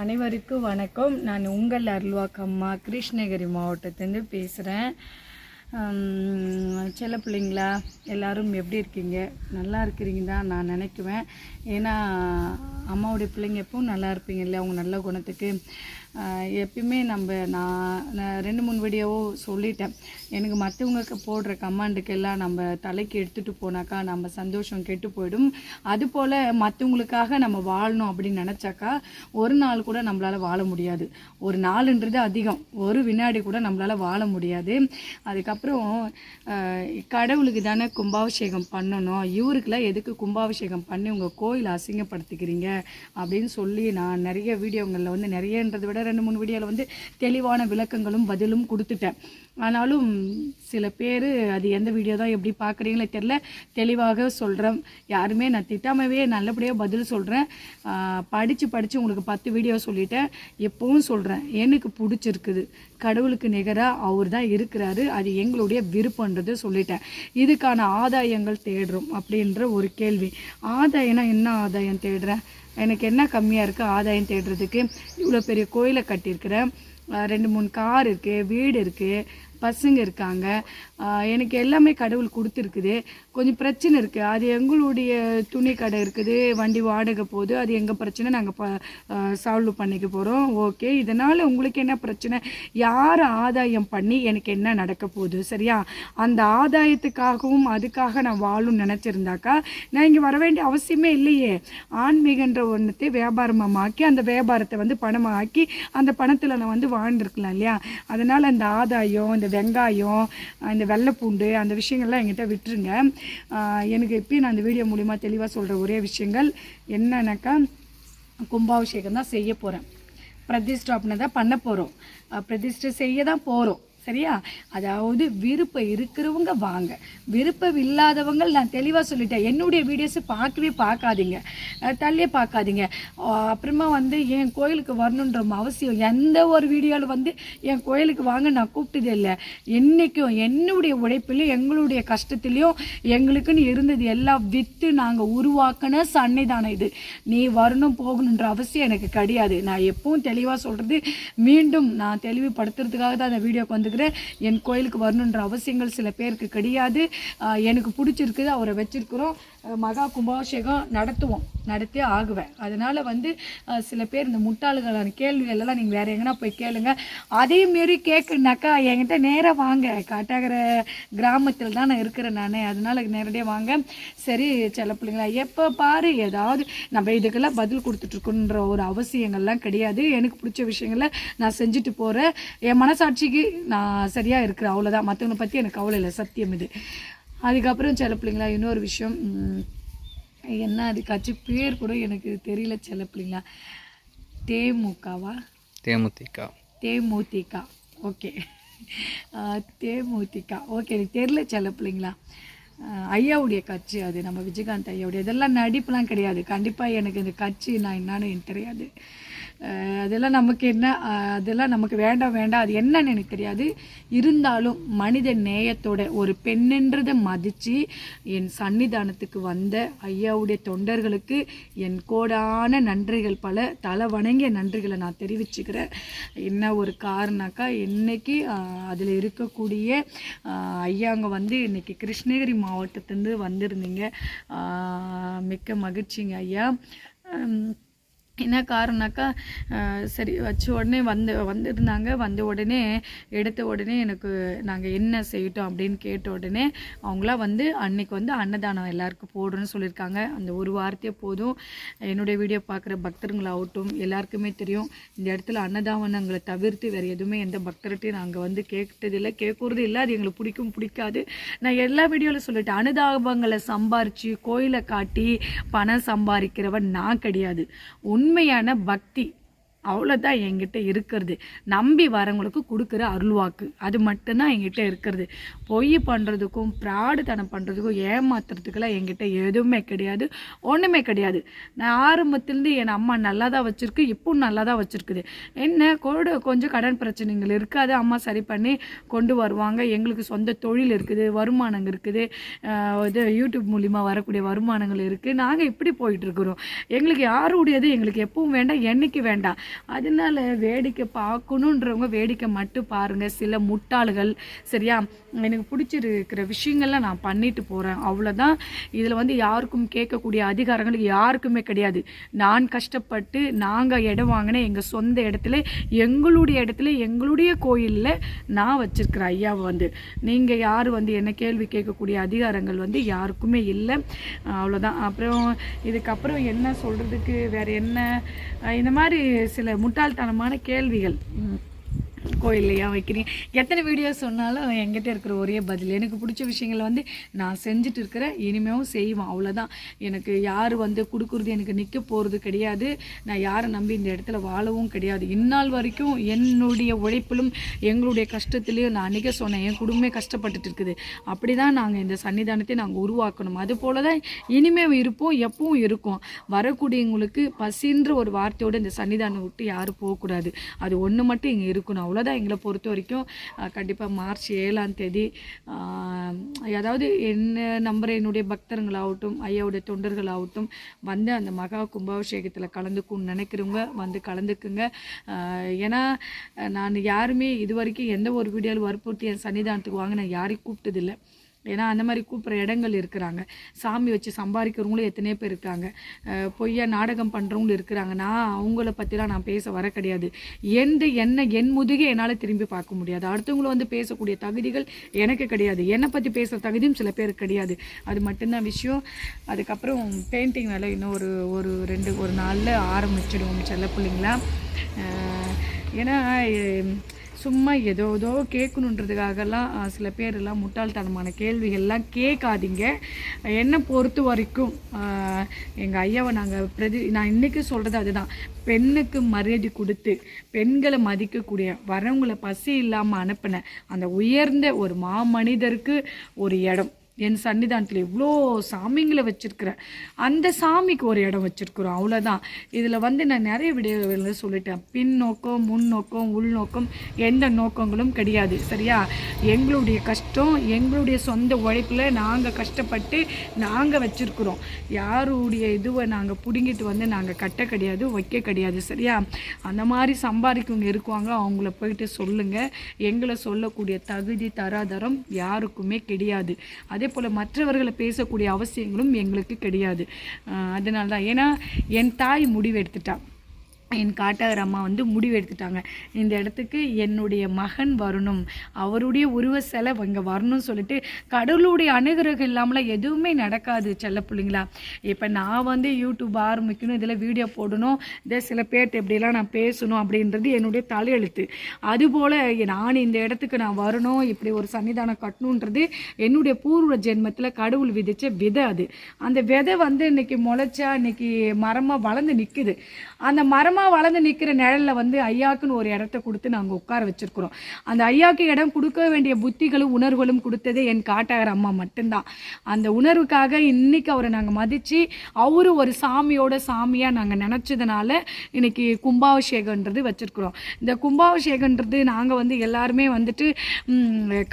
அனைவருக்கும் வணக்கம். நான் உங்கள் அருள்வாக்கம்மா. கிருஷ்ணகிரி மாவட்டத்துலேருந்து பேசுகிறேன் சில பிள்ளைங்களா எல்லாரும் எப்படி இருக்கீங்க? நல்லா இருக்கிறீங்க தான் நான் நினைக்குவேன். ஏன்னா அம்மாவுடைய பிள்ளைங்க எப்பவும் நல்லா இருப்பீங்க இல்லையா? அவங்க நல்ல குணத்துக்கு எப்பயுமே நம்ம நான் நான் ரெண்டு மூணு வீடியோவோ சொல்லிட்டேன். எனக்கு மற்றவங்க போடுற கமாண்டுக்கெல்லாம் நம்ம தலைக்கு எடுத்துகிட்டு போனாக்கா நம்ம சந்தோஷம் கெட்டு போயிடும். அதுபோல் மற்றவங்களுக்காக நம்ம வாழணும் அப்படின்னு நினச்சாக்கா ஒரு நாள் கூட நம்மளால் வாழ முடியாது. ஒரு நாளுன்றது அதிகம். ஒரு வினாடி கூட நம்மளால் வாழ முடியாது. அதுக்கப்புறம் கடவுளுக்கு தானே கும்பாபிஷேகம் பண்ணணும். இவருக்கெல்லாம் எதுக்கு கும்பாபிஷேகம் பண்ணி உங்கள் கோயில் அசிங்கப்படுத்திக்கிறீங்க அப்படின்னு சொல்லி நான் நிறைய வீடியோங்களில் வந்து நிறையன்றதை விட ரெண்டு மூணு வீடியோவில் வந்து தெளிவான விளக்கங்களும் பதிலும் கொடுத்துட்டேன். ஆனாலும் சில பேர் அது எந்த வீடியோ தான் எப்படி பார்க்குறீங்களே தெரில தெளிவாக சொல்கிறேன் யாருமே நான் திட்டாமவே நல்லபடியாக பதில் சொல்கிறேன் படித்து படித்து உங்களுக்கு பத்து வீடியோ சொல்லிட்டேன். எப்பவும் சொல்கிறேன் எனக்கு பிடிச்சிருக்குது. கடவுளுக்கு நிகராக அவர் தான் இருக்கிறாரு. அது எங்களுடைய விருப்பன்றது சொல்லிட்டேன். இதுக்கான ஆதாயங்கள் தேடுறோம் அப்படின்ற ஒரு கேள்வி. ஆதாயம்னா என்ன ஆதாயம் தேடுறேன்? எனக்கு என்ன கம்மியாக இருக்குது ஆதாயம் தேடுறதுக்கு? இவ்வளோ பெரிய கோயிலை கட்டியிருக்கிறேன். ரெண்டு மூணு கார் இருக்குது வீடு இருக்குது பசங்க இருக்காங்க. எனக்கு எல்லாமே கடவுள் கொடுத்துருக்குது. கொஞ்சம் பிரச்சனை இருக்குது அது எங்களுடைய துணி கடை இருக்குது. வண்டி வாடகை போகுது. அது எங்கள் பிரச்சனை? நாங்கள் ப சால்வ் பண்ணிக்க போகிறோம் ஓகே இதனால் உங்களுக்கு என்ன பிரச்சனை? யார் ஆதாயம் பண்ணி எனக்கு என்ன நடக்க போகுது? சரியா? அந்த ஆதாயத்துக்காகவும் அதுக்காக நான் வாழும் நினச்சிருந்தாக்கா நான் இங்கே வர வேண்டிய அவசியமே இல்லையே. ஆன்மீகன்ற ஒன்றத்தை வியாபாரமாக்கி அந்த வியாபாரத்தை வந்து பணமாக்கி அந்த பணத்தில் நான் வந்து வாழ்ந்துருக்கலாம் இல்லையா? அதனால் அந்த ஆதாயம் இந்த வெங்காயம் இந்த வெள்ளைப்பூண்டு அந்த விஷயங்கள்லாம் என்கிட்ட விட்டுருங்க. எனக்கு இப்பயும் நான் இந்த வீடியோ மூலிமா தெளிவாக சொல்கிற ஒரே விஷயங்கள் என்னன்னாக்கா கும்பாபிஷேகம் தான் செய்ய போகிறேன் பிரதிஷ்டாபனை தான் பண்ண போகிறோம் பிரதிஷ்டை செய்ய தான் போகிறோம் சரியா? அதாவது விருப்பம் இருக்கிறவங்க வாங்க. விருப்பம் இல்லாதவங்க நான் தெளிவாக சொல்லிட்டேன். என்னுடைய வீடியோஸை பார்க்கவே பார்க்காதீங்க. தள்ளியே பார்க்காதீங்க. அப்புறமா வந்து என் கோயிலுக்கு வரணுன்ற அவசியம் எந்த ஒரு வீடியோவில் வந்து என் கோயிலுக்கு வாங்க நான் கூப்பிட்டதே இல்லை. என்றைக்கும் என்னுடைய உழைப்பிலையும் எங்களுடைய கஷ்டத்துலேயும் எங்களுக்குன்னு இருந்தது எல்லாம் விற்று நாங்கள் உருவாக்கின சன்னிதானம் இது. நீ வரணும் போகணுன்ற அவசியம் எனக்கு கிடையாது. நான் எப்பவும் தெளிவாக சொல்கிறது மீண்டும் நான் தெளிவுபடுத்துறதுக்காக தான் அந்த வீடியோக்கு வந்துக்கிறேன் என் கோயிலுக்கு வரணுன்ற அவசியங்கள் சில பேருக்கு கிடையாது. எனக்கு பிடிச்சிருக்குது அவரை வச்சுருக்குறோம். மகா கும்பாபிஷேகம் நடத்துவோம் நடத்தி ஆகுவேன். அதனால் வந்து சில பேர் இந்த முட்டாளுகளான கேள்விகள் எல்லாம் நீங்கள் வேறு எங்கன்னா போய் கேளுங்க. அதே மாரி கேட்குனாக்கா என்கிட்ட நேராக வாங்க. காட்டாகிற கிராமத்தில் தான் நான் இருக்கிறேன் நான். அதனால் நேரடியாக வாங்க. சரி சில பிள்ளைங்களா எப்போ பாரு ஏதாவது நம்ம இதுக்கெல்லாம் பதில் கொடுத்துட்ருக்குன்ற ஒரு அவசியங்கள்லாம் கிடையாது. எனக்கு பிடிச்ச விஷயங்களை நான் செஞ்சுட்டு போகிறேன் என் மனசாட்சிக்கு நான் சரியாக இருக்கிறேன். அவ்வளோதான் மற்றவங்களை பற்றி எனக்கு கவலை இல்லை. சத்தியம் இது. அதுக்கப்புறம் சில பிள்ளைங்களா இன்னொரு விஷயம் என்ன அதுக்காச்சும் பேர் கூட எனக்கு தெரியல சில பிள்ளைங்களா. தேமுகவா? தேமுதிக. தேமுதிக. ஓகே. தேமுதிக. ஓகே எனக்கு தெரியல சில பிள்ளைங்களா. ஐயாவுடைய கட்சி அது நம்ம விஜயகாந்த் ஐயாவுடைய. இதெல்லாம் நடிப்புலாம் கிடையாது. கண்டிப்பாக எனக்கு இந்த கட்சி நான் என்னன்னு எனக்கு தெரியாது. அதெல்லாம் நமக்கு என்ன அதெல்லாம் நமக்கு வேண்டாம் வேண்டாம். அது என்னன்னு எனக்கு தெரியாது. இருந்தாலும் மனித நேயத்தோட ஒரு பெண்ணென்றதை மதித்து என் சன்னிதானத்துக்கு வந்த ஐயாவுடைய தொண்டர்களுக்கு என் கோடான நன்றிகள் பல தலை வணங்கிய நன்றிகளை நான் தெரிவிச்சுக்கிறேன். என்ன ஒரு காரணம்னாக்கா இன்றைக்கி அதில் இருக்கக்கூடிய ஐயாங்க வந்து இன்னைக்கு கிருஷ்ணகிரி மாவட்டத்துலேருந்து வந்திருந்தீங்க. மிக்க மகிழ்ச்சிங்க ஐயா. என்ன காரணம்னாக்கா சரி வச்ச உடனே வந்து வந்திருந்தாங்க. வந்த உடனே எடுத்த உடனே எனக்கு நாங்கள் என்ன செய்யட்டோம் அப்படின்னு கேட்ட உடனே அவங்களாம் வந்து அன்னைக்கு வந்து அன்னதானம் எல்லாருக்கும் போடுறோன்னு சொல்லியிருக்காங்க. அந்த ஒரு வார்த்தையே போதும். என்னுடைய வீடியோ பார்க்குற பக்தருங்களாகட்டும் எல்லாருக்குமே தெரியும். இந்த இடத்துல அன்னதானங்களை தவிர்த்து வேறு எதுவுமே எந்த பக்தர்கிட்டையும் நாங்கள் வந்து கேட்டதில்லை. கேட்குறது இல்லை. அது எங்களுக்கு பிடிக்கும் பிடிக்காது. நான் எல்லா வீடியோவில் சொல்லிட்டேன். அனுதாபங்களை சம்பாரித்து கோயிலை காட்டி பணம் சம்பாதிக்கிறவன் நான் கிடையாது. உண்மையான பக்தி. அவ்வளோதான் என்கிட்ட இருக்கிறது. நம்பி வரவங்களுக்கு கொடுக்குற அருள்வாக்கு. அது மட்டும்தான் என்கிட்ட இருக்கிறது. பொய் பண்ணுறதுக்கும் பிராடுத்தனம் பண்ணுறதுக்கும் ஏமாத்துறதுக்கெல்லாம் என்கிட்ட எதுவுமே கிடையாது. ஒன்றுமே கிடையாது. நான் ஆரம்பத்துலேருந்து என் அம்மா நல்லா தான் வச்சுருக்கு இப்பவும் நல்லா தான் வச்சுருக்குது. என்ன கூட கொஞ்சம் கடன் பிரச்சனைகள் இருக்காது. அம்மா சரி பண்ணி கொண்டு வருவாங்க. எங்களுக்கு சொந்த தொழில் இருக்குது வருமானங்கள் இருக்குது. இது யூடியூப் மூலிமா வரக்கூடிய வருமானங்கள் இருக்குது நாங்கள் இப்படி போயிட்டுருக்குறோம் எங்களுக்கு யாருடையது எங்களுக்கு எப்பவும் வேண்டாம். என்னைக்கு வேண்டாம். அதனால வேடிக்கை பார்க்கணுன்றவங்க வேடிக்கை மட்டும் பாருங்கள் சில முட்டாள்கள் சரியா? எனக்கு பிடிச்சிருக்கிற விஷயங்கள்லாம் நான் பண்ணிட்டு போகிறேன் அவ்வளோதான் இதில் வந்து யாருக்கும் கேட்கக்கூடிய அதிகாரங்கள் யாருக்குமே கிடையாது. நான் கஷ்டப்பட்டு நாங்கள் இடம் வாங்கின எங்கள் சொந்த இடத்துல எங்களுடைய இடத்துல எங்களுடைய கோயிலில் நான் வச்சிருக்கிற ஐயாவை வந்து. நீங்கள் யார் வந்து என்ன கேள்வி கேட்கக்கூடிய அதிகாரங்கள் வந்து யாருக்குமே இல்லை. அவ்வளோதான் அப்புறம் இதுக்கப்புறம் என்ன சொல்கிறதுக்கு வேறு என்ன? இந்த மாதிரி சில முட்டாள்தனமான கேள்விகள். கோயில்லையா வைக்கிறீங்க? எத்தனை வீடியோ சொன்னாலும் என்கிட்ட இருக்கிற ஒரே பதில். எனக்கு பிடிச்ச விஷயங்களை வந்து நான் செஞ்சுட்டு இருக்கிறேன் இனிமேவும் செய்வேன். அவ்வளோதான் எனக்கு யார் வந்து கொடுக்குறது எனக்கு நிற்க போகிறது கிடையாது. நான் யாரை நம்பி இந்த இடத்துல வாழவும் கிடையாது. இந்நாள் வரைக்கும் என்னுடைய உழைப்பிலும் எங்களுடைய கஷ்டத்துலேயும் நான் அன்றைக்கே சொன்னேன் என் குடும்பமே கஷ்டப்பட்டுட்டு இருக்குது. அப்படி தான் நாங்கள் இந்த சன்னிதானத்தை நாங்கள் உருவாக்கணும். அது போல தான் இனிமே இருப்போம் எப்பவும் இருக்கும். வரக்கூடியவங்களுக்கு பசின்ற ஒரு வார்த்தையோடு இந்த சன்னிதானம் விட்டு யாரும் போகக்கூடாது. அது ஒன்று மட்டும் இங்கே இருக்கணும் அவ்வளோதான் எங்களை பொறுத்த வரைக்கும் கண்டிப்பாக மார்ச் ஏழாம் தேதி அதாவது என்ன நம்புற என்னுடைய பக்தர்களாகட்டும் ஐயாவுடைய தொண்டர்களாகட்டும் வந்து அந்த மகா கும்பாபிஷேகத்தில் கலந்துக்குன்னு நினைக்கிறவங்க வந்து கலந்துக்குங்க. ஏன்னா நான் யாருமே இது வரைக்கும் எந்த ஒரு வீடியோவில் வற்புறுத்தி என் சன்னிதானத்துக்கு வாங்க நான் யாரையும் கூப்பிட்டதில்லை. ஏன்னா அந்த மாதிரி கூப்பிட்ற இடங்கள் இருக்கிறாங்க. சாமி வச்சு சம்பாதிக்கிறவங்களும் எத்தனையோ பேர் இருக்காங்க. பொய்யா நாடகம் பண்ணுறவங்களும் இருக்கிறாங்க. நான் அவங்கள பற்றிலாம் நான் பேச வர கிடையாது. எந்த என்ன என் முதுகே என்னால் திரும்பி பார்க்க முடியாது. அடுத்தவங்கள வந்து பேசக்கூடிய தகுதிகள் எனக்கு கிடையாது. என்னை பற்றி பேசுகிற தகுதியும் சில பேருக்கு கிடையாது. அது மட்டும்தான் விஷயம். அதுக்கப்புறம் பெயிண்டிங் வேலை இன்னும் ஒரு ஒரு ரெண்டு ஒரு நாளில் ஆரம்பிச்சிடுவோம். செல்ல பிள்ளைங்களா ஏன்னா சும்மா ஏதோ ஏதோ கேட்கணுன்றதுக்காகலாம் சில பேரெல்லாம் முட்டாள்தனமான கேள்விகள்லாம் கேட்காதீங்க. என்னை பொறுத்த வரைக்கும் எங்கள் ஐயாவை நாங்கள் பிரதி நான் இன்றைக்கி சொல்கிறது அதுதான். பெண்ணுக்கு மரியாதை கொடுத்து பெண்களை மதிக்கக்கூடிய வரவங்களை பசி இல்லாமல் அனுப்பின அந்த உயர்ந்த ஒரு மாமனிதருக்கு ஒரு இடம். என் சன்னிதானத்தில் இவ்வளோ சாமிங்களை வச்சுருக்கிறேன். அந்த சாமிக்கு ஒரு இடம் வச்சுருக்குறோம். அவ்வளோதான் இதில் வந்து நான் நிறைய வீடியோவில் சொல்லிட்டேன். பின்னோக்கம் முன்னோக்கம் உள்நோக்கம் எந்த நோக்கங்களும் கிடையாது. சரியா? எங்களுடைய கஷ்டம் எங்களுடைய சொந்த உழைப்பில் நாங்கள் கஷ்டப்பட்டு நாங்கள் வச்சுருக்குறோம். யாருடைய இதுவை நாங்கள் பிடுங்கிட்டு வந்து நாங்கள் கட்ட கிடையாது வைக்க கிடையாது. சரியா? அந்த மாதிரி சம்பாதிக்கவங்க இருக்குவாங்க. அவங்கள போயிட்டு சொல்லுங்கள் எங்களை சொல்லக்கூடிய தகுதி தராதரம் யாருக்குமே கிடையாது. அது அதே போல் மற்றவர்களை பேசக்கூடிய அவசியங்களும் எங்களுக்கு கிடையாது. அதனால தான் ஏன்னா என் தாய் முடிவு எடுத்துட்டா என் காட்டாகர் அம்மா வந்து முடிவு எடுத்துட்டாங்க. இந்த இடத்துக்கு என்னுடைய மகன் வரணும். அவருடைய உருவ சிலை இங்கே வரணும்னு சொல்லிட்டு கடவுளுடைய அனுகிரகம் இல்லாமல் எதுவுமே நடக்காது செல்ல பிள்ளைங்களா. இப்போ நான் வந்து யூடியூப் ஆரம்பிக்கணும் இதில் வீடியோ போடணும் இதே சில பேர்ட்டு இப்படிலாம் நான் பேசணும் அப்படின்றது என்னுடைய தலையெழுத்து. அதுபோல் நான் இந்த இடத்துக்கு நான் வரணும் இப்படி ஒரு சன்னிதானம் கட்டணுன்றது என்னுடைய பூர்வ ஜென்மத்தில் கடவுள் விதித்த விதை அது. அந்த விதை வந்து இன்னைக்கு முளைச்சா இன்றைக்கி மரமாக வளர்ந்து நிற்குது அந்த மரமாக வளர்ந்து நிற்கிற நிழலில் வந்து ஐயாக்குன்னு ஒரு இடத்த கொடுத்து நாங்கள் உட்கார வச்சிருக்கிறோம். அந்த ஐயாக்கு இடம் கொடுக்க வேண்டிய புத்திகளும் உணர்வுகளும் கொடுத்ததே என் காட்டாகர் அம்மா மட்டும்தான். அந்த உணர்வுக்காக இன்னைக்கு அவரை நாங்கள் மதித்து அவரு ஒரு சாமியோட சாமியாக நாங்கள் நினச்சதுனால இன்னைக்கு கும்பாபிஷேகன்றது வச்சிருக்கிறோம். இந்த கும்பாபிஷேகன்றது நாங்கள் வந்து எல்லாருமே வந்துட்டு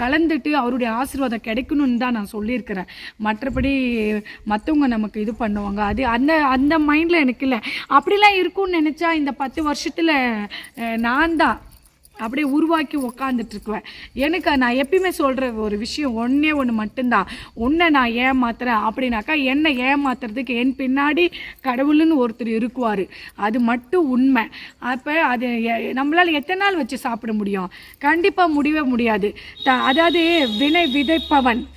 கலந்துட்டு அவருடைய ஆசீர்வாதம் கிடைக்கணும்னு தான் நான் சொல்லியிருக்கிறேன். மற்றபடி மற்றவங்க நமக்கு இது பண்ணுவாங்க. அது அந்த அந்த மைண்டில் எனக்கு இல்லை. அப்படிலாம் இருக்கும்னு நினச்சா இந்த பத்து வருஷத்தில் நான் தான் அப்படியே உருவாக்கி உக்காந்துட்டுருக்குவேன் எனக்கு நான் எப்பயுமே சொல்கிற ஒரு விஷயம் ஒன்றே ஒன்று மட்டும்தான். உன்னை நான் ஏமாத்துறேன் அப்படின்னாக்கா என்னை ஏமாத்துறதுக்கு என் பின்னாடி கடவுள்னு ஒருத்தர் இருக்குவார். அது மட்டும் உண்மை. அப்போ அது எ- எத்தனை நாள் வச்சு சாப்பிட முடியும்? கண்டிப்பாக முடியவே முடியாது. த அதாவது வினை விதைப்பவன்.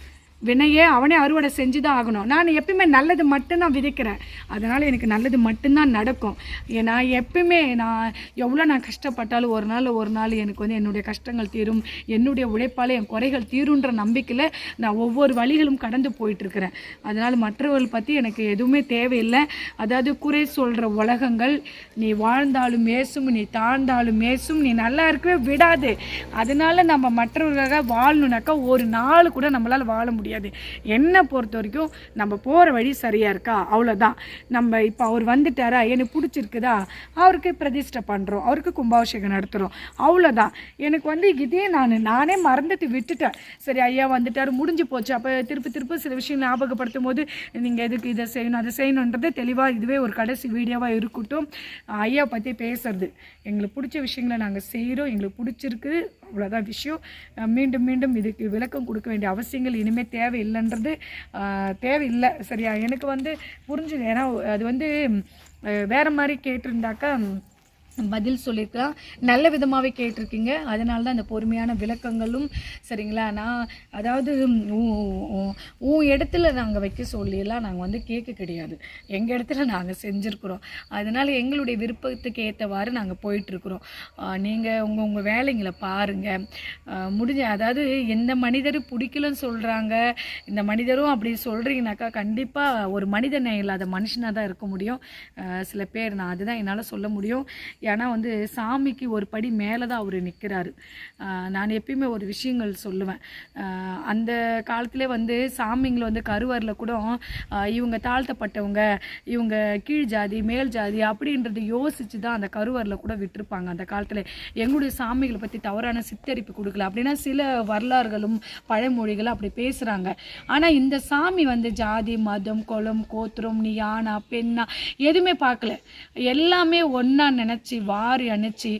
வினையே அவனே அறுவடை செஞ்சு தான் ஆகணும். நான் எப்பயுமே நல்லது மட்டும்தான் விதைக்கிறேன். அதனால் எனக்கு நல்லது மட்டும்தான் நடக்கும். ஏ- நான் எப்பயுமே நான் எவ்வளோ நான் கஷ்டப்பட்டாலும் ஒரு நாள் ஒரு நாள் எனக்கு வந்து என்னுடைய கஷ்டங்கள் தீரும். என்னுடைய உழைப்பால் என் குறைகள் தீருன்ற நம்பிக்கையில் நான் ஒவ்வொரு வழிகளும் கடந்து போயிட்டுருக்கிறேன். அதனால் மற்றவர்கள் பற்றி எனக்கு எதுவுமே தேவையில்லை. அதாவது குறை சொல்கிற உலகங்கள் நீ வாழ்ந்தாலும் மேசும் நீ தாழ்ந்தாலும் மேசும் நீ நல்லா இருக்கவே விடாது. அதனால் நம்ம மற்றவர்களுக்காக வாழணுனாக்கா ஒரு நாள் கூட நம்மளால் வாழ முடியாது. கிடையாது என்னை பொறுத்த வரைக்கும் நம்ம போகிற வழி சரியாக இருக்கா? அவ்வளோதான் நம்ம இப்போ அவர் வந்துட்டாரா? எனக்கு பிடிச்சிருக்குதா? அவருக்கு பிரதிஷ்டை பண்ணுறோம் அவருக்கு கும்பாபிஷேகம் நடத்துகிறோம் அவ்வளோதான் எனக்கு வந்து இதே நான் நானே மறந்துட்டு விட்டுட்டேன். சரி ஐயா வந்துட்டார் முடிஞ்சு போச்சு. அப்போ திருப்பி திருப்பி சில விஷயம் ஞாபகப்படுத்தும் போது நீங்கள் எதுக்கு இதை செய்யணும் அதை செய்யணுன்றது தெளிவாக இதுவே ஒரு கடைசி வீடியோவாக இருக்கட்டும். ஐயா பற்றி பேசுறது. எங்களுக்கு பிடிச்ச விஷயங்களை நாங்கள் செய்கிறோம் எங்களுக்கு பிடிச்சிருக்கு அவ்வளோதான் விஷயம். மீண்டும் மீண்டும் இதுக்கு விளக்கம் கொடுக்க வேண்டிய அவசியங்கள் இனிமேல் தேவையில்லைன்றது தேவையில்லை. சரியா? எனக்கு வந்து புரிஞ்சுது. ஏன்னா அது வந்து வேறு மாதிரி கேட்டிருந்தாக்கா பதில் சொல்லியிருக்கலாம் நல்ல விதமாகவே கேட்டிருக்கீங்க. அதனால தான் அந்த பொறுமையான விளக்கங்களும் சரிங்களா? நான் அதாவது உ- உ- உன் இடத்துல நாங்கள் வைக்க சொல்லியெல்லாம் நாங்கள் வந்து கேட்க கிடையாது. எங்கள் இடத்துல நாங்கள் செஞ்சுருக்குறோம். அதனால் எங்களுடைய விருப்பத்துக்கு ஏற்றவாறு நாங்கள் போயிட்டுருக்குறோம். நீங்கள் உங்கள் உங்கள் வேலைங்களை பாருங்கள் முடிஞ்ச அதாவது எந்த மனிதர் பிடிக்கலன்னு சொல்கிறாங்க இந்த மனிதரும் அப்படி சொல்கிறீங்கனாக்கா கண்டிப்பாக ஒரு மனிதனை இல்லாத மனுஷனாக தான் இருக்க முடியும். சில பேர் நான் அதுதான் என்னால் சொல்ல முடியும். ஏன்னா வந்து சாமிக்கு ஒரு படி மேலே தான் அவர் நிற்கிறாரு நான் எப்பயுமே ஒரு விஷயங்கள் சொல்லுவேன். அந்த காலத்திலே வந்து சாமிங்களை வந்து கருவரில் கூட இவங்க தாழ்த்தப்பட்டவங்க இவங்க கீழ் ஜாதி மேல் ஜாதி அப்படின்றத யோசித்து தான் அந்த கருவரில் கூட விட்டுருப்பாங்க அந்த காலத்தில். எங்களுடைய சாமிகளை பற்றி தவறான சித்தரிப்பு கொடுக்கல அப்படின்னா சில வரலாறுகளும் பழமொழிகளும் அப்படி பேசுகிறாங்க ஆனால் இந்த சாமி வந்து ஜாதி மதம் குளம் கோத்திரம் நீ பெண்ணா எதுவுமே பார்க்கல. எல்லாமே ஒன்றா நினச்சி வாரி அணைச்சி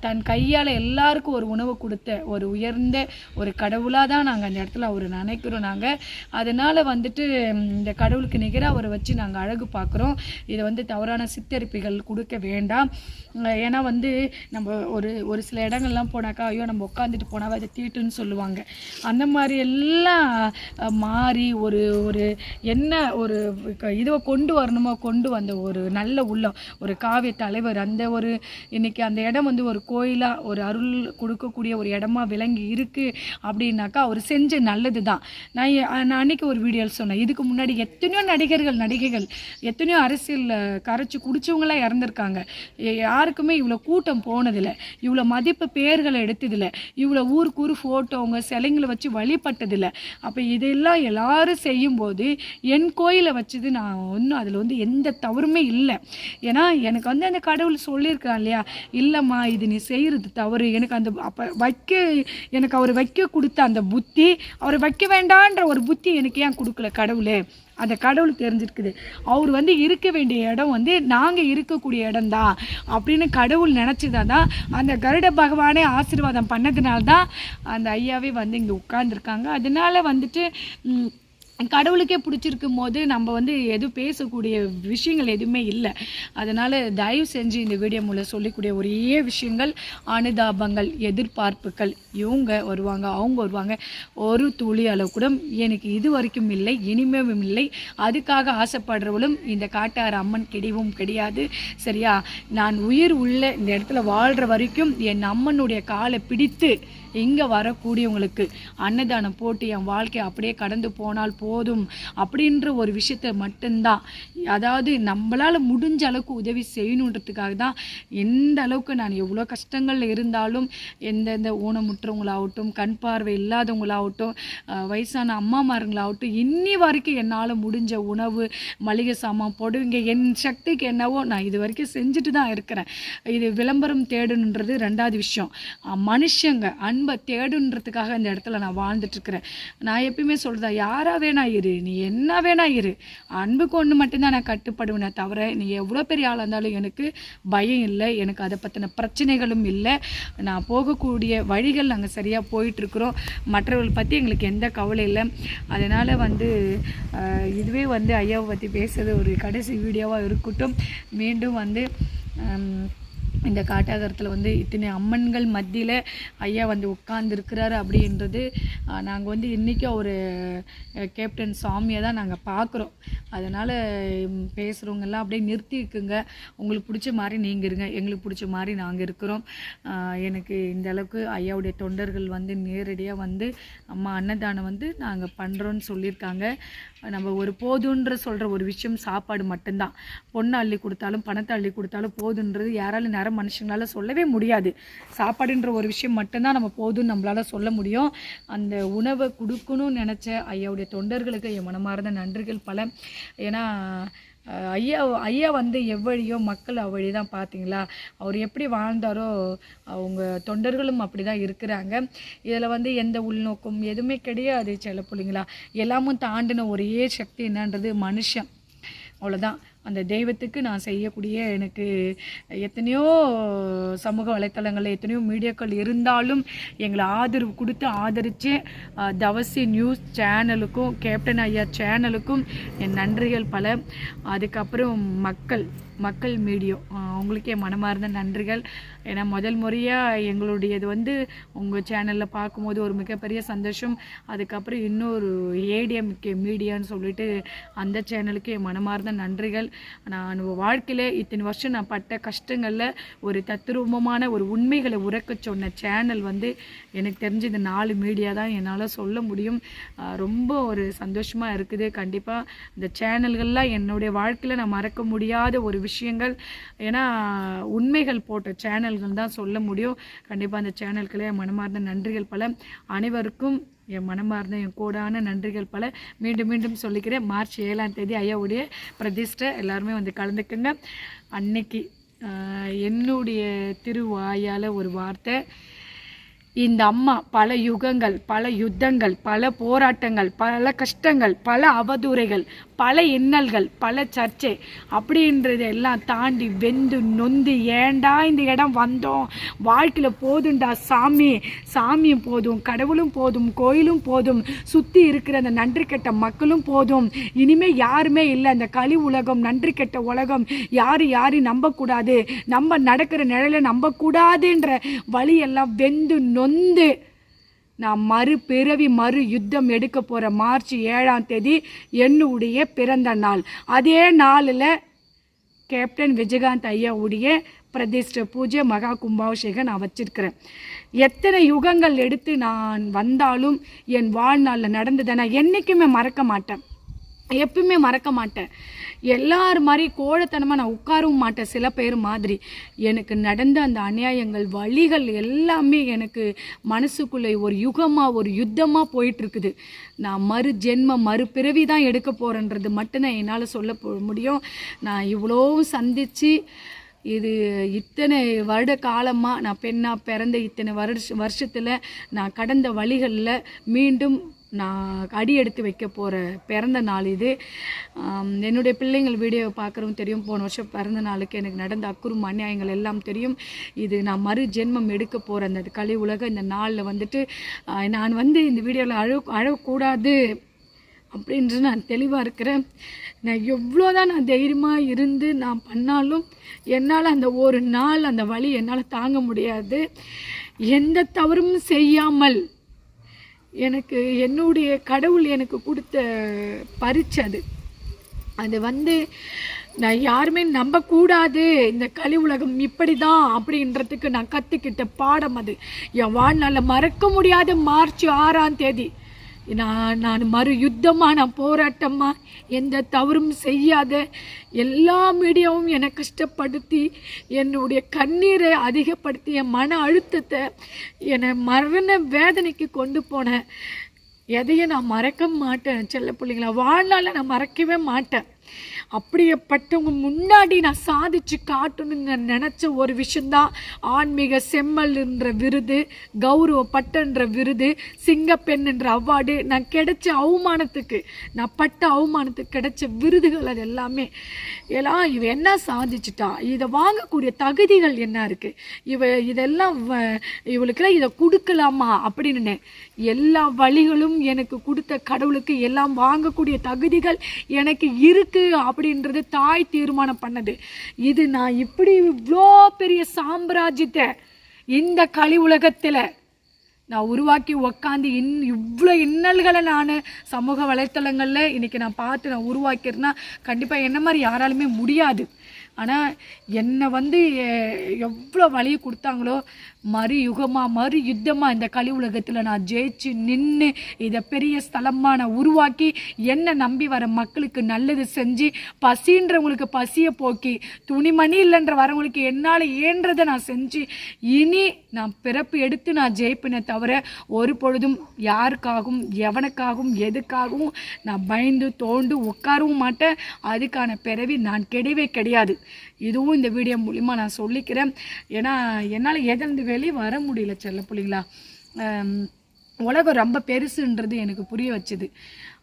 தன் கையால் எல்லாருக்கும் ஒரு உணவு கொடுத்த ஒரு உயர்ந்த ஒரு கடவுளாக தான் நாங்கள் அந்த இடத்துல அவர் நினைக்கிறோம் நாங்கள் அதனால் வந்துட்டு இந்த கடவுளுக்கு நிகராக அவரை வச்சு நாங்கள் அழகு பார்க்குறோம் இதை வந்து தவறான சித்தரிப்புகள் கொடுக்க வேண்டாம். ஏன்னா வந்து நம்ம ஒரு ஒரு சில இடங்கள்லாம் போனாக்கா ஐயோ நம்ம உட்காந்துட்டு போனால் அதை தீட்டுன்னு சொல்லுவாங்க. அந்த மாதிரி எல்லாம் மாறி ஒரு ஒரு என்ன ஒரு க- இதுவை கொண்டு வரணுமோ கொண்டு வந்த ஒரு நல்ல உள்ளம் ஒரு காவிய தலைவர் அந்த ஒரு இன்னைக்கு அந்த இடம் வந்து ஒரு கோயிலாக ஒரு அருள் கொடுக்கக்கூடிய ஒரு இடமா விளங்கி இருக்குது அப்படின்னாக்கா அவர் செஞ்ச நல்லது தான் நான் நான் அன்னைக்கு ஒரு வீடியோவில் சொன்னேன். இதுக்கு முன்னாடி எத்தனையோ நடிகர்கள் நடிகைகள் எத்தனையோ அரசியலில் கரைச்சி குடிச்சவங்களாம் இறந்துருக்காங்க. யாருக்குமே இவ்வளோ கூட்டம் போனதில்லை. இவ்வளோ மதிப்பு பேர்களை எடுத்ததில்லை. இவ்வளோ ஊருக்கு ஊர் ஃபோட்டோங்க சிலைங்களை வச்சு வழிபட்டதில்லை. அப்போ இதெல்லாம் எல்லாரும் செய்யும்போது என் கோயிலை வச்சது நான் ஒன்றும் அதில் வந்து எந்த தவறுமே இல்லை. ஏன்னா எனக்கு வந்து அந்த கடவுள் சொல்லி சொல்லியிருக்கான் இல்லையா? இல்லைம்மா இது நீ செய்கிறது தவறு. எனக்கு அந்த அப்போ வைக்க எனக்கு அவர் வைக்க கொடுத்த அந்த புத்தி அவர் வைக்க வேண்டான்ற ஒரு புத்தி எனக்கு ஏன் கொடுக்கல கடவுளே? அந்த கடவுள் தெரிஞ்சிருக்குது. அவர் வந்து இருக்க வேண்டிய இடம் வந்து நாங்கள் இருக்கக்கூடிய இடம்தான். அப்படின்னு கடவுள் நினச்சதா தான் அந்த கருட பகவானே ஆசீர்வாதம் பண்ணதுனால தான் அந்த ஐயாவே வந்து இங்கே உட்கார்ந்துருக்காங்க. அதனால வந்துட்டு கடவுளுக்கே பிடிச்சிருக்கும் போது நம்ம வந்து எதுவும் பேசக்கூடிய விஷயங்கள் எதுவுமே இல்லை. அதனால் தயவு செஞ்சு இந்த வீடியோ மூலம் சொல்லக்கூடிய ஒரே விஷயங்கள் அனுதாபங்கள் எதிர்பார்ப்புகள். இவங்க வருவாங்க அவங்க வருவாங்க. ஒரு துளி அளவு கூட எனக்கு இது வரைக்கும் இல்லை இனிமேவும் இல்லை. அதுக்காக ஆசைப்படுறவளும் இந்த காட்டார் அம்மன் கிடையவும் கிடையாது. சரியா? நான் உயிர் உள்ள இந்த இடத்துல வாழ்கிற வரைக்கும் என் அம்மனுடைய காலை பிடித்து இங்கே வரக்கூடியவங்களுக்கு அன்னதானம் போட்டு என் வாழ்க்கை அப்படியே கடந்து போனால் போதும் அப்படின்ற ஒரு விஷயத்த மட்டும்தான். அதாவது நம்மளால் முடிஞ்ச அளவுக்கு உதவி செய்யணுன்றதுக்காக தான் எந்த அளவுக்கு நான் எவ்வளோ கஷ்டங்களில் இருந்தாலும் எந்தெந்த ஊனமுற்றவங்களாகட்டும் கண் பார்வை இல்லாதவங்களாகட்டும் வயசான அம்மாமாருங்களாகட்டும் இன்னி வரைக்கும் என்னால் முடிஞ்ச உணவு மளிகை சாமான் போடுவீங்க என் சக்திக்கு என்னவோ நான் இது வரைக்கும் செஞ்சுட்டு தான் இருக்கிறேன். இது விளம்பரம் தேடணுன்றது ரெண்டாவது விஷயம். மனுஷங்க அன்பு தேடுன்றதுக்காக இந்த இடத்துல நான் வாழ்ந்துட்டுருக்கிறேன். நான் எப்பயுமே சொல்றதா யாராக வேணா இரு நீ என்ன வேணா இரு. அன்புக்கு ஒன்று மட்டும்தான் நான் கட்டுப்படுவேனே தவிர நீ எவ்வளோ பெரிய ஆளாக இருந்தாலும் எனக்கு பயம் இல்லை எனக்கு அதை பற்றின பிரச்சனைகளும் இல்லை. நான் போகக்கூடிய வழிகள் நாங்கள் சரியாக போயிட்டுருக்குறோம். மற்றவர்கள் பற்றி எங்களுக்கு எந்த கவலை இல்லை. அதனால் வந்து இதுவே வந்து ஐயாவை பற்றி பேசுறது ஒரு கடைசி வீடியோவாக இருக்கட்டும். மீண்டும் வந்து இந்த காட்டாகரத்தில் வந்து இத்தனை அம்மன்கள் மத்தியில் ஐயா வந்து உட்கார்ந்துருக்கிறாரு அப்படின்றது நாங்கள் வந்து இன்றைக்கும் ஒரு கேப்டன் சாமியை தான் நாங்கள் பார்க்குறோம் அதனால் பேசுகிறவங்கெல்லாம் அப்படியே நிறுத்திக்குங்க. உங்களுக்கு பிடிச்ச மாதிரி நீங்கள் இருங்க. எங்களுக்கு பிடிச்ச மாதிரி நாங்கள் இருக்கிறோம். எனக்கு இந்த அளவுக்கு ஐயாவுடைய தொண்டர்கள் வந்து நேரடியாக வந்து அம்மா அன்னதானம் வந்து நாங்கள் பண்ணுறோன்னு சொல்லியிருக்காங்க. நம்ம ஒரு போதுன்ற சொல்கிற ஒரு விஷயம் சாப்பாடு மட்டும்தான். பொண்ணை அள்ளி கொடுத்தாலும் பணத்தை அள்ளி கொடுத்தாலும் போதுன்றது யாராலும் நேரம் மனுஷங்களால் மனுஷங்களால சொல்லவே முடியாது. சாப்பாடுன்ற ஒரு விஷயம் மட்டும்தான் நம்ம போதும்னு நம்மளால சொல்ல முடியும். அந்த உணவை கொடுக்கணும்னு நினச்ச ஐயாவுடைய தொண்டர்களுக்கு என் மனமார்ந்த நன்றிகள் பல. ஏன்னா ஐயா ஐயா வந்து எவ்வழியோ மக்கள் அவ்வழி தான் பார்த்தீங்களா அவர் எப்படி வாழ்ந்தாரோ அவங்க தொண்டர்களும் அப்படி தான் இருக்கிறாங்க. இதில் வந்து எந்த உள்நோக்கம் எதுவுமே கிடையாது சில பிள்ளைங்களா. எல்லாமும் தாண்டின ஒரே சக்தி என்னன்றது மனுஷன். அவ்வளோதான் அந்த தெய்வத்துக்கு நான் செய்யக்கூடிய எனக்கு எத்தனையோ சமூக வலைத்தளங்களில் எத்தனையோ மீடியாக்கள் இருந்தாலும் எங்களை ஆதரவு கொடுத்து ஆதரித்து தவசி நியூஸ் சேனலுக்கும் கேப்டன் ஐயா சேனலுக்கும் என் நன்றிகள் பல. அதுக்கப்புறம் மக்கள். மக்கள் மீடியோ அவங்களுக்கே மனமார்ந்த நன்றிகள். ஏன்னா முதல் முறையாக எங்களுடையது வந்து உங்கள் சேனலில் பார்க்கும்போது ஒரு மிகப்பெரிய சந்தோஷம். அதுக்கப்புறம் இன்னொரு ஏடிஎம் மீடியான்னு சொல்லிட்டு அந்த சேனலுக்கு என் மனமார்ந்த நன்றிகள். நான் வாழ்க்கையில் இத்தனை வருஷம் நான் பட்ட கஷ்டங்களில் ஒரு தத்ரூபமான ஒரு உண்மைகளை உறக்க சொன்ன சேனல் வந்து எனக்கு தெரிஞ்ச இந்த நாலு மீடியா தான் என்னால் சொல்ல முடியும். ரொம்ப ஒரு சந்தோஷமாக இருக்குது. கண்டிப்பாக இந்த சேனல்கள்லாம் என்னுடைய வாழ்க்கையில் நான் மறக்க முடியாத ஒரு விஷயங்கள். ஏன்னா உண்மைகள் போட்ட சேனல்கள் தான் சொல்ல முடியும். கண்டிப்பாக அந்த சேனல்களே மனமார்ந்த நன்றிகள் பல. அனைவருக்கும் என் மனமார்ந்த என் கூடான நன்றிகள் பல. மீண்டும் மீண்டும் சொல்லிக்கிறேன். மார்ச் ஏழாம் தேதி ஐயாவுடைய பிரதிஷ்டை. எல்லாருமே வந்து கலந்துக்குங்க. அன்னைக்கு என்னுடைய திருவாயால் ஒரு வார்த்தை. இந்த அம்மா பல யுகங்கள் பல யுத்தங்கள் பல போராட்டங்கள் பல கஷ்டங்கள் பல அவதூறைகள் பல இன்னல்கள் பல சர்ச்சை அப்படின்றது எல்லாம் தாண்டி வெந்து நொந்து ஏண்டா இந்த இடம் வந்தோம்? வாழ்க்கையில் போதும்டா சாமி? சாமியும் போதும் கடவுளும் போதும் கோயிலும் போதும் சுற்றி இருக்கிற அந்த நன்றி கெட்ட மக்களும் போதும். இனிமேல் யாருமே இல்லை அந்த களி உலகம் நன்றி கெட்ட உலகம். யார் யாரையும் நம்பக்கூடாது. நம்ம நடக்கிற நிழலை நம்பக்கூடாதுன்ற வழியெல்லாம் வெந்து நொந்து நான் மறு பிறவி மறு யுத்தம் எடுக்க போகிற மார்ச் ஏழாம் தேதி என்னுடைய பிறந்த நாள். அதே நாளில் கேப்டன் விஜயகாந்த் ஐயாவுடைய பிரதிஷ்ட பூஜை மகா கும்பாபிஷேகம் நான் வச்சிருக்கிறேன். எத்தனை யுகங்கள் எடுத்து நான் வந்தாலும் என் வாழ்நாளில் நடந்ததை நான் என்றைக்குமே மறக்க மாட்டேன். எப்பயுமே மறக்க மாட்டேன். எல்லார் மாதிரி கோழத்தனமாக நான் உட்காரவும் மாட்டேன். சில பேர் மாதிரி. எனக்கு நடந்த அந்த அநியாயங்கள் வழிகள் எல்லாமே எனக்கு மனசுக்குள்ளே ஒரு யுகமாக ஒரு யுத்தமாக போயிட்டுருக்குது. நான் மறு ஜென்ம மறுபிறவி தான் எடுக்க போகிறேன்றது மட்டும்தான் என்னால் சொல்ல போ- முடியும். நான் இவ்வளோவும் சந்தித்து இது இத்தனை வருட காலமாக நான் பெண்ணாக பிறந்த இத்தனை வருஷ வருஷத்தில் நான் கடந்த வழிகளில் மீண்டும் நான் அடி எடுத்து வைக்க போகிற பிறந்த நாள் இது. என்னுடைய பிள்ளைங்கள் வீடியோவை பார்க்குறவும் தெரியும் போன வருஷம் பிறந்த நாளுக்கு எனக்கு நடந்த அக்குறும் அநியாயங்கள் எல்லாம் தெரியும். இது நான் மறு ஜென்மம் எடுக்க போகிற அந்த கலை உலக இந்த நாளில் வந்துட்டு நான் வந்து இந்த வீடியோவில் அழ அழக்கூடாது அப்படின்று நான் தெளிவாக இருக்கிறேன். நான் எவ்வளோ தான் நான் தைரியமாக இருந்து நான் பண்ணாலும் என்னால் அந்த ஒரு நாள் அந்த வழி என்னால் தாங்க முடியாது. எந்த தவறும் செய்யாமல் எனக்கு என்னுடைய கடவுள் எனக்கு கொடுத்த பரிச்சு அது. அது வந்து நான் யாருமே நம்பக்கூடாது இந்த கலி உலகம் இப்படி தான் அப்படின்றதுக்கு நான் கற்றுக்கிட்ட பாடம் அது. என் வாழ்நாளில் மறக்க முடியாத மார்ச் ஆறாம் தேதி நான் நான் மறு யுத்தமாக நான் போராட்டமாக எந்த தவறும் செய்யாத எல்லா மீடியாவும் என்னை கஷ்டப்படுத்தி என்னுடைய கண்ணீரை அதிகப்படுத்தி என் மன அழுத்தத்தை என்னை மரண வேதனைக்கு கொண்டு போனேன் எதையும் நான் மறக்க மாட்டேன் செல்ல பிள்ளைங்களா வாழ்நாளில் நான் மறக்கவே மாட்டேன். அப்படியேப்பட்டவங்க முன்னாடி நான் சாதிச்சு காட்டணும்னு நான் நினச்ச ஒரு விஷயந்தான் ஆன்மீக செம்மல்ன்ற விருது கௌரவ பட்டன்ற விருது சிங்கப்பெண்ணுன்ற அவார்டு. நான் கிடைச்ச அவமானத்துக்கு நான் பட்ட அவமானத்துக்கு கிடைச்ச விருதுகள் அது எல்லாமே. எல்லாம் இவ என்ன சாதிச்சிட்டா? இதை வாங்கக்கூடிய தகுதிகள் என்ன இருக்குது இவ இதெல்லாம் வ- இவளுக்கெல்லாம் இதை கொடுக்கலாமா? அப்படின்னு எல்லா வழிகளும் எனக்கு கொடுத்த கடவுளுக்கு எல்லாம் வாங்கக்கூடிய தகுதிகள் எனக்கு இருக்கு. அப்படின்றது தாய் தீர்மானம் பண்ணது. இது நான் இப்படி இவ்வளோ பெரிய சாம்ராஜ்யத்தை இந்த கலி உலகத்தில் நான் உருவாக்கி உக்காந்து இன் இவ்வளோ இன்னல்களை நான் சமூக வலைத்தளங்களில் இன்றைக்கி நான் பார்த்து நான் உருவாக்கிறேன்னா கண்டிப்பாக என்ன மாதிரி யாராலுமே முடியாது. ஆனால் என்னை வந்து எவ்வளோ வழியை கொடுத்தாங்களோ மறு யுகமாக மறு யுத்தமாக இந்த கலி உலகத்தில் நான் ஜெயிச்சு நின்று இதை பெரிய ஸ்தலமாக நான் உருவாக்கி என்னை நம்பி வர மக்களுக்கு நல்லது செஞ்சு பசின்றவங்களுக்கு பசியை போக்கி துணிமணி இல்லைன்ற வரவங்களுக்கு என்னால் ஏன்றதை நான் செஞ்சு இனி நான் பிறப்பு எடுத்து நான் ஜெயிப்பினே தவிர ஒரு பொழுதும் யாருக்காகவும் எவனுக்காகவும் எதுக்காகவும் நான் பயந்து தோண்டு உட்காரவும் மாட்டேன். அதுக்கான பிறவி நான் கிடையவே கிடையாது. இதுவும் இந்த வீடியோ மூலிமா நான் சொல்லிக்கிறேன். ஏன்னா என்னால் எதிர்ந்து வெளியே வர முடியல செல்ல பிள்ளைங்களா உலகம் ரொம்ப பெருசுன்றது எனக்கு புரிய வச்சுது.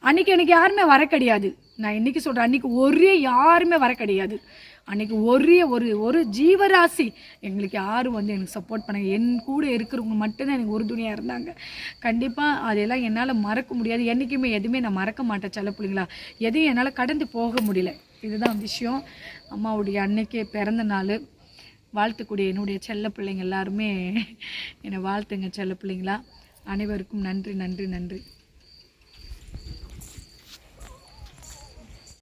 அன்றைக்கி எனக்கு யாருமே வர கிடையாது. நான் இன்றைக்கி சொல்கிறேன் அன்றைக்கி ஒரே யாருமே வர கிடையாது. அன்றைக்கி ஒரே ஒரு ஒரு ஜீவராசி. எங்களுக்கு யாரும் வந்து எனக்கு சப்போர்ட் பண்ணாங்க. என் கூட இருக்கிறவங்க மட்டும்தான் எனக்கு உறுதுணையாக இருந்தாங்க. கண்டிப்பாக அதெல்லாம் என்னால் மறக்க முடியாது. என்றைக்குமே எதுவுமே நான் மறக்க மாட்டேன் செல்ல பிள்ளைங்களா எதையும் என்னால் கடந்து போக முடியல. இதுதான் விஷயம். அம்மாவுடைய அன்னைக்கு பிறந்த நாள். வாழ்த்துக்கூடிய என்னுடைய செல்ல பிள்ளைங்க எல்லாருமே என்னை வாழ்த்துங்க செல்ல பிள்ளைங்களா. அனைவருக்கும் நன்றி நன்றி நன்றி.